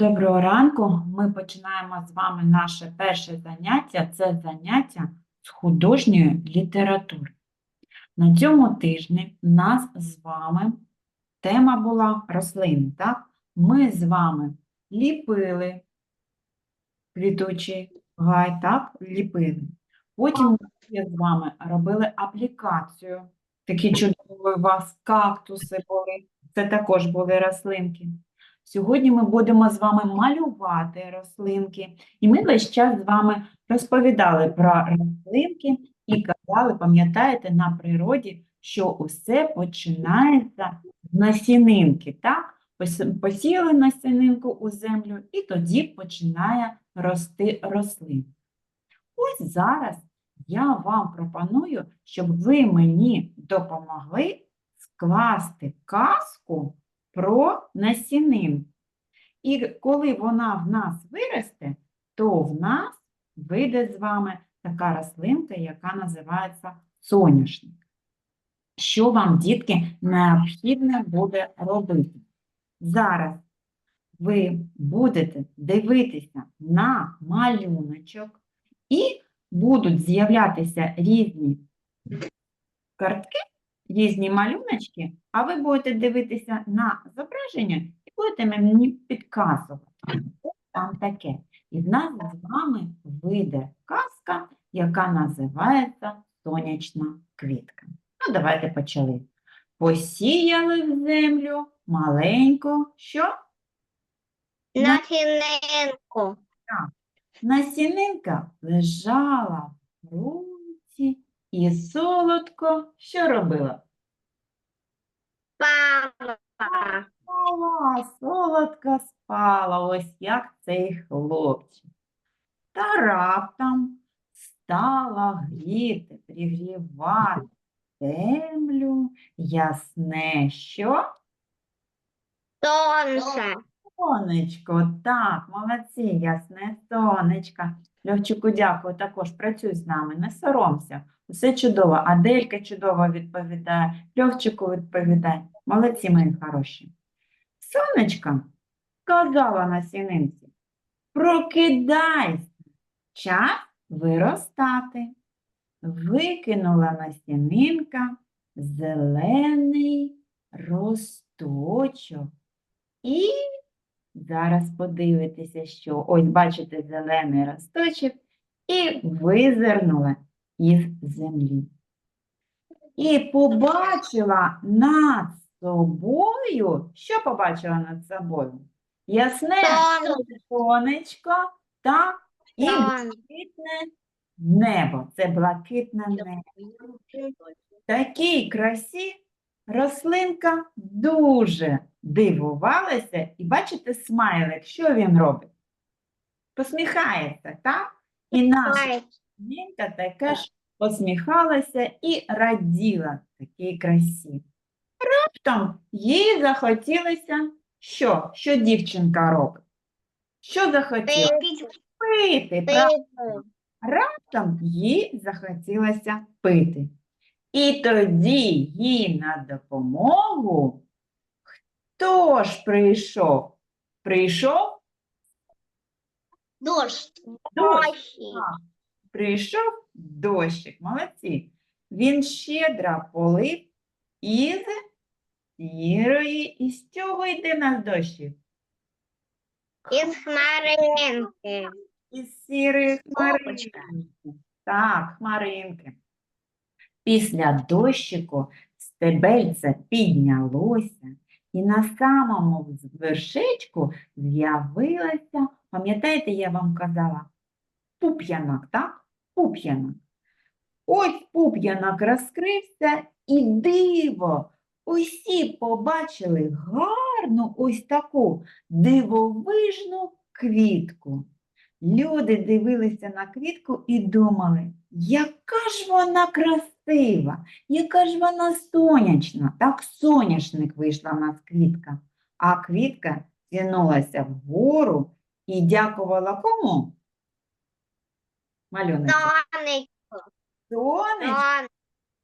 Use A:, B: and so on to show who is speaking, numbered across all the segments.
A: Доброго ранку. Ми починаємо з вами наше перше заняття. Це заняття з художньої літератури. На цьому тижні в нас з вами тема була рослини. Так? Ми з вами ліпили квітучий гай, так? Ліпили. Потім ми з вами робили аплікацію. Такі чудові у вас кактуси були. Це також були рослинки. Сьогодні ми будемо з вами малювати рослинки, і ми весь час з вами розповідали про рослинки і казали, пам'ятаєте, на природі, що усе починається з насінинки, так? Посіяли насінинку у землю, і тоді починає рости рослина. Ось зараз я вам пропоную, щоб ви мені допомогли скласти казку про насінинку. І коли вона в нас виросте, то в нас вийде з вами така рослинка, яка називається соняшник. Що вам, дітки, необхідно буде робити? Зараз ви будете дивитися на малюночок і будуть з'являтися різні картки, різні малюночки, а ви будете дивитися на зображення і будете мені підказувати. Що там таке. І в нас з вами вийде казка, яка називається Сонячна квітка. Ну, давайте почали. Посіяли в землю маленьку, що?
B: Насінинку.
A: Насінинка лежала в руці і солодко що робила?
B: Папа.
A: Спала, солодко спала, ось як цей хлопчик. Та раптом стала гріти, пригрівати землю ясне, що?
B: Сонце.
A: Сонечко, так, молодці, ясне сонечко. Льовчику, дякую, також працюй з нами, не соромся. Усе чудово. Аделька чудово відповідає, Льовчику відповідає. Молодці, мої хороші. Сонечко сказала на сінинці, прокидайся, час виростати. Викинула насінинка зелений росточок. І зараз подивитися, що ось бачите зелений росточок і визирнула із землі. І побачила над собою, що побачила над собою? Ясне сонечко та і блакитне небо. Це блакитне небо. В такій красі рослинка дуже дивувалася. І бачите смайлик, що він робить? Посміхається, так? І наша Нінка така ж посміхалася і раділа такій красі. Раптом їй захотілося що? Що дівчинка робить? Що захотіла? Пити. правда? Раптом їй захотілося пити. І тоді їй на допомогу хто ж прийшов? Прийшов
B: Дощ.
A: дощ. Прийшов дощик, молодці. Він щедро полив із сірої. І з чого йде наш дощик?
B: Із хмаринки.
A: Із сірої хмаринки. Так, хмаринки. Після дощику стебельце піднялося, і на самому вершечку з'явилася, пам'ятаєте, я вам казала, пуп'янок, так? Пуп'янок. Ось пуп'янок розкрився, і диво! Усі побачили гарну ось таку дивовижну квітку. Люди дивилися на квітку і думали, яка ж вона красива, яка ж вона сонячна. Так соняшник вийшла в нас квітка, а квітка тянулася вгору і дякувала кому? Малюночок.
B: Сонечко. Сонечко.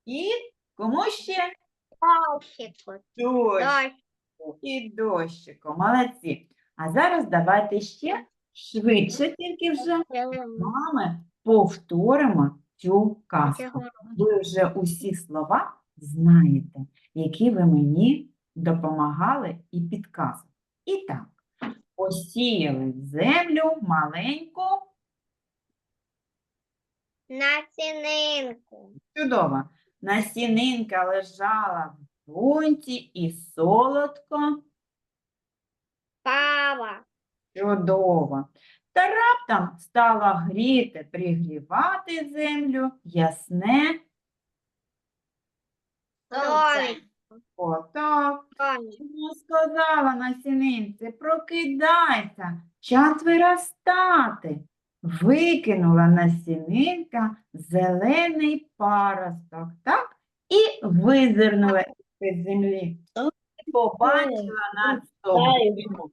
A: і кому ще?
B: Дощику.
A: Дощ.
B: Дощ.
A: І дощику. Молодці. А зараз давайте ще швидше, тільки вже з вами повторимо цю казку. Ви вже усі слова знаєте, які ви мені допомагали і підказували. І так, посіяли в землю маленьку,
B: Насінинку.
A: чудово, насінинка лежала в ґрунті і солодко,
B: Пава.
A: чудово. Та раптом стала гріти, пригрівати землю ясне,
B: Сонце.
A: отак. Ну, сказала насінинці, прокидайся, час виростати. Викинула насінинка зелений паросток, так? І визирнула із землі. І побачила над собою.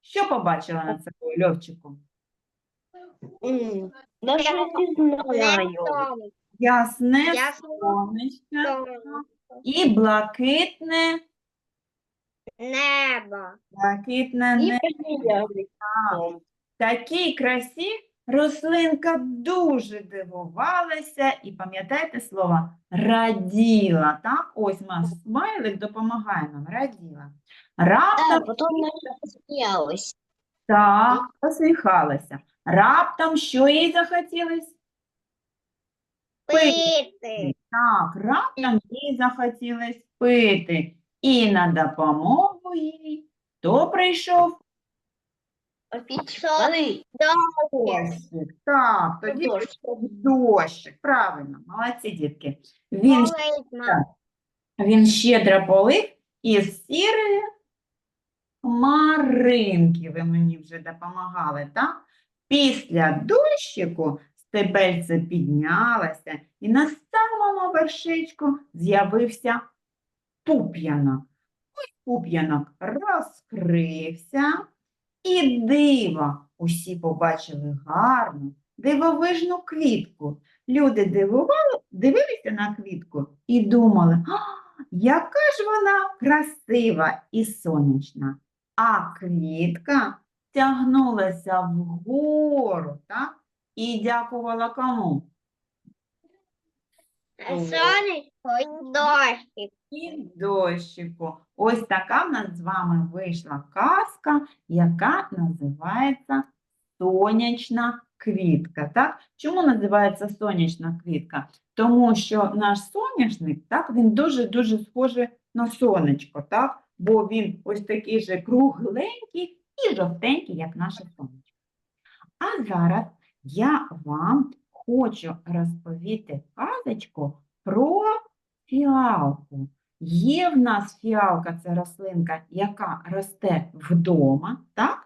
A: Що побачила над собою, Льовчику? Ясне сонечко і блакитне,
B: Небо.
A: блакитне небо. Такій красі рослинка дуже дивувалася і пам'ятаєте слово раділа, так? Ось наш смайлик допомагає нам, раділа. Раптом
C: потом она
A: так, посміхалася. Раптом що їй захотілось?
B: Пити.
A: Так, раптом їй захотілось пити. І на допомогу їй хто прийшов? Дощик. Так, тоді
C: Дощик.
A: дощик. Правильно, молодці дітки. Він, він щедро полив із сірої хмаринки. Ви мені вже допомагали, так? Після дощику стебельце піднялося, і на самому вершечку з'явився пуп'янок. Ось пуп'янок розкрився, і диво, усі побачили гарну, дивовижну квітку. Люди дивували, дивилися на квітку і думали, «А, яка ж вона красива і сонячна. А квітка тягнулася вгору, так? І дякувала кому?
B: Сонечко і дощик.
A: І дощику. Ось така в нас з вами вийшла казка, яка називається сонячна квітка. Так? Чому називається сонячна квітка? Тому що наш соняшник, так, він дуже-дуже схожий на сонечко, так? бо він ось такий же кругленький і жовтенький, як наше сонечко. А зараз я вам хочу розповісти казочку про фіалку. Є в нас фіалка, це рослинка, яка росте вдома, так?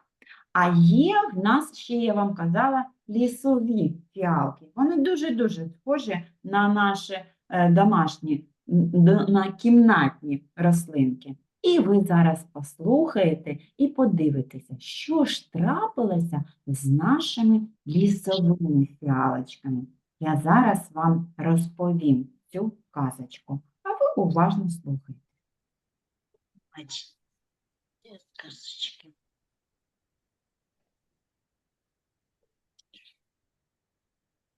A: А є в нас, ще я вам казала, лісові фіалки. Вони дуже-дуже схожі на наші е, домашні, на кімнатні рослинки. І ви зараз послухаєте і подивитеся, що ж трапилося з нашими лісовими фіалочками. Я зараз вам розповім цю казочку, а ви уважно слухайте.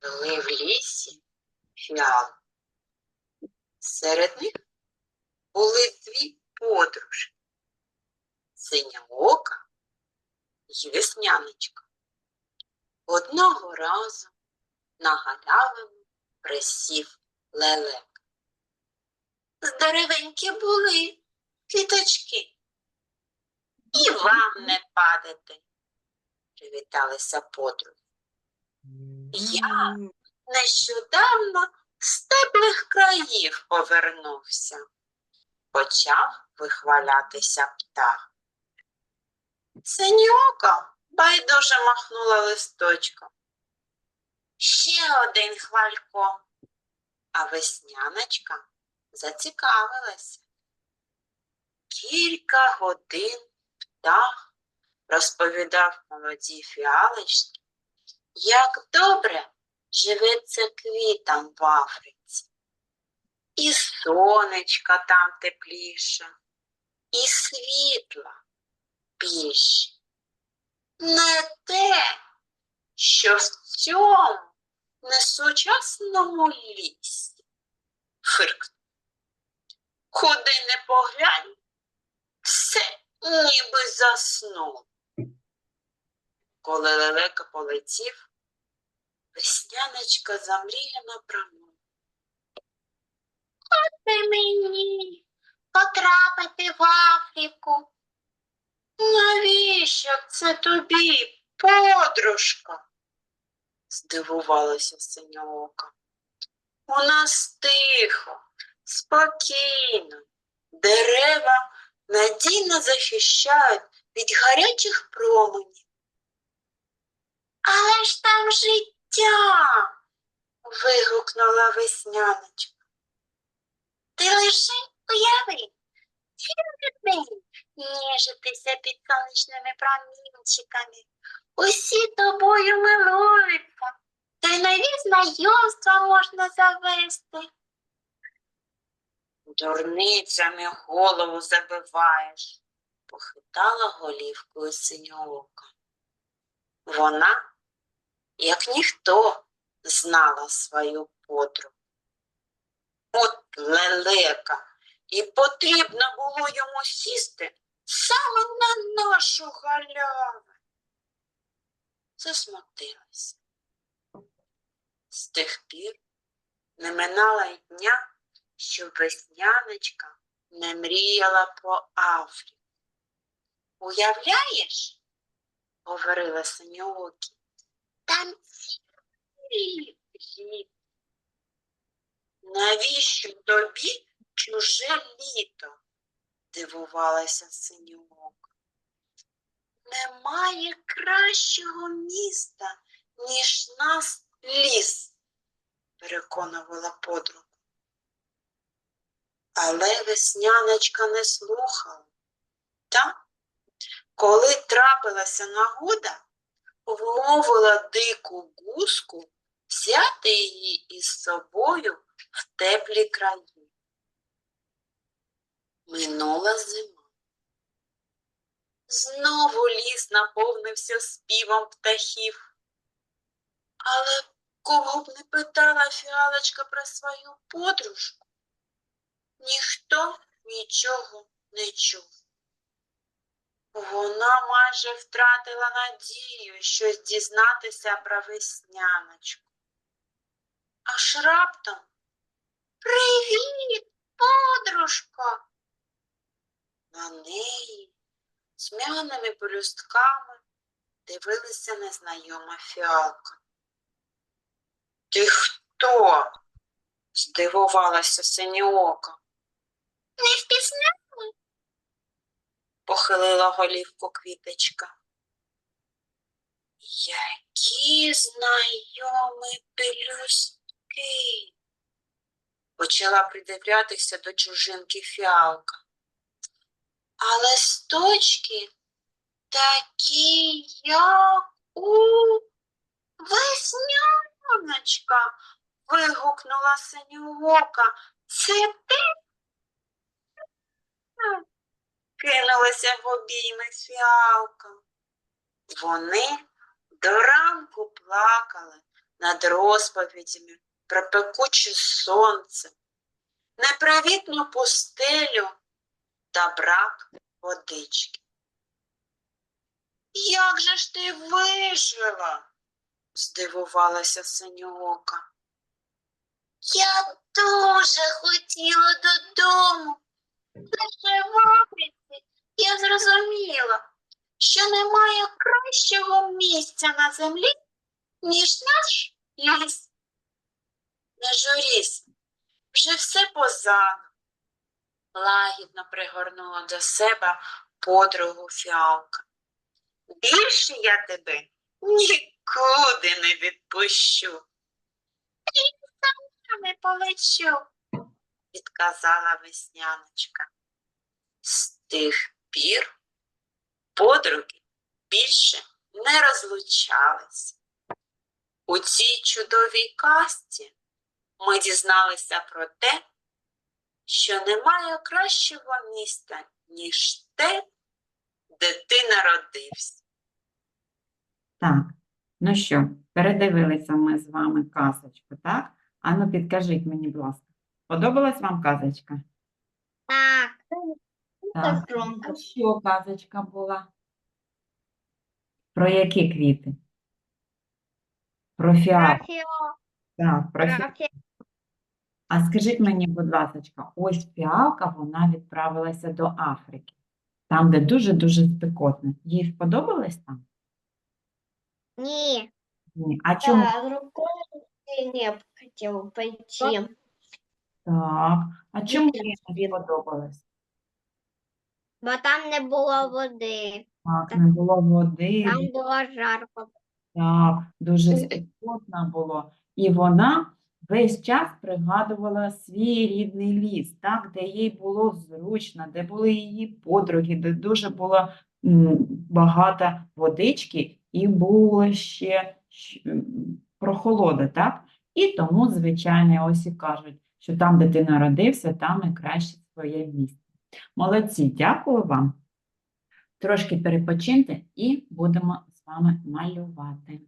C: Две
D: в лісі фіали. Серед них були дві подружки. Синя ока і весняночка. Одного разу на галявину присів лелек. Здоровенькі були квіточки. І вам не падати, привіталися подруги. Я нещодавно з теплих країв повернувся. Почав вихвалятися птах. Синьока байдуже махнула листочком. Ще один хвалько. А весняночка зацікавилася. Кілька годин птах розповідав молодій фіалочці, як добре живеться квітам в Африці. І сонечка там тепліше, і світла більше,
A: не те, що в цьому несучасному лісі. Фирк. Куди не поглянь, все ніби заснув. Коли лелека полетів, весняночка замріяна промовила.
E: Ти мені потрапити в Африку.
A: Навіщо це тобі, подружка? здивувалася синьоока. У нас тихо, спокійно, дерева надійно захищають від гарячих променів. Але ж там життя. вигукнула весняночка.
E: Ти лише уяви, цілий день ніжитися під сонячними промінчиками. Усі тобою милуються, та й нові знайомства можна завести.
A: Дурницями голову забиваєш, похитала голівкою синьоока. Вона, як ніхто, знала свою подругу. От лелека, і потрібно було йому сісти саме на нашу галявину. Засмутилася. З тих пір не минала й дня, щоб весняночка не мріяла про Африку. Уявляєш, говорила синьоокі,
E: Там
A: цілий літ. Навіщо тобі чуже літо? дивувалася синьоока. Немає кращого міста, ніж нас ліс, переконувала подруга. Але весняночка не слухала. Та, коли трапилася нагода, вмовила дику гуску взяти її із собою в теплі краї. Минула зима. Знову ліс наповнився співом птахів. Але кого б не питала фіалочка про свою подружку, ніхто нічого не чув. Вона майже втратила надію щось дізнатися про весняночку. Аж раптом
E: привіт, подружко.
A: На неї тьмяними пелюстками дивилася незнайома фіалка. Ти хто? здивувалася синьоока,
E: Не впізнав?
A: похилила голівку квіточка. Які знайомі пелюстки. Почала придивлятися до чужинки фіалка. А листочки такі, як у весняночка, вигукнула синьоока. Це ти? Кинулася в обійми фіалка. Вони до ранку плакали над розповідями про пекуче сонце, непривітну пустелю та брак водички. Як же ж ти вижила? здивувалася синьоока.
E: Я дуже хотіла додому. Лише в Африці я зрозуміла, що немає кращого місця на землі, ніж наш ліс.
A: Не журісь, вже все позаду. Лагідно пригорнула до себе подругу фіалка. Більше я тебе нікуди не відпущу,
E: Не полечу.
A: відказала весняночка. З тих пір подруги більше не розлучались. У цій чудовій казці ми дізналися про те, що немає кращого міста, ніж те, де ти народився. Так, ну що, передивилися ми з вами казочку, так? Ану, підкажіть мені, будь ласка, подобалась вам казочка?
C: Так.
A: Так. А що казочка була? Про які квіти? Про фіалки. Так, про фіалки. А скажіть мені, будь ласка, ось фіалка, вона відправилася до Африки, там, де дуже-дуже спекотно. Їй сподобалось там?
C: Ні.
A: Ні. А чому?
C: Да, другой не б хотел пойти.
A: Так. А чому їй не сподобалось?
C: Бо там не було води.
A: Так, не було води,
C: Там було жарко.
A: так, дуже спекотно було. І вона весь час пригадувала свій рідний ліс, так, де їй було зручно, де були її подруги, де дуже було багато водички і було ще прохолода, так? І тому, звичайно, ось і кажуть, що там, де ти народився, там і краще своє місце. Молодці, дякую вам. Трошки перепочиньте і будемо з вами малювати.